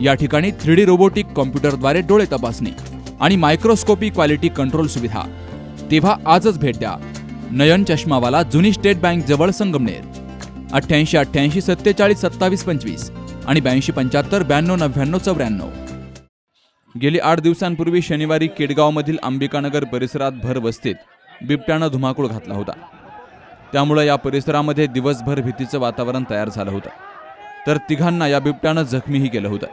या ठिकाणी three D robotic कॉम्प्युटरद्वारे डोळे तपासणी आणि मायक्रोस्कोपी क्वालिटी कंट्रोल सुविधा. तेव्हा आजच भेट द्या. नयन चष्मावाला जुनी स्टेट बँक जवळ संगमनेर. अठ्ठ्याऐंशी अठ्ठ्याऐंशी सत्तेचाळीस सत्तावीस पंचवीस आणि ब्याऐंशी पंच्याहत्तर ब्याण्णव नव्याण्णव चौऱ्याण्णव. गेली आठ दिवसांपूर्वी शनिवारी केडगावमधील अंबिकानगर परिसरात भर वस्तीत बिबट्यानं धुमाकूळ घातला होता. त्यामुळे या परिसरामध्ये दिवसभर भीतीचं वातावरण तयार झालं होतं. तर तिघांना या बिबट्यानं जखमीही केलं होतं.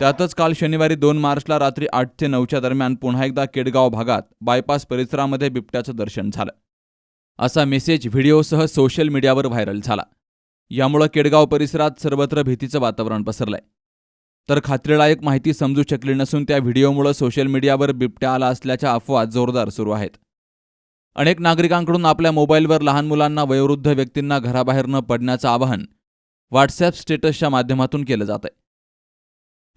त्यातच काल शनिवारी दोन मार्चला रात्री आठ ते नऊच्या दरम्यान पुन्हा एकदा केडगाव भागात बायपास परिसरामध्ये बिबट्याचं दर्शन झालं. असा मेसेज व्हिडिओसह सोशल मीडियावर व्हायरल झाला. यामुळं केडगाव परिसरात सर्वत्र भीतीचं वातावरण पसरलंय. तर खात्रीलायक माहिती समजू शकली नसून त्या व्हिडिओमुळं सोशल मीडियावर बिबट्या आला असल्याच्या अफवा जोरदार सुरू आहेत. अनेक नागरिकांकडून आपल्या मोबाईलवर लहान मुलांना वयोवृद्ध व्यक्तींना घराबाहेर न पडण्याचं आवाहन व्हॉट्सॲप स्टेटसच्या माध्यमातून केलं जात आहे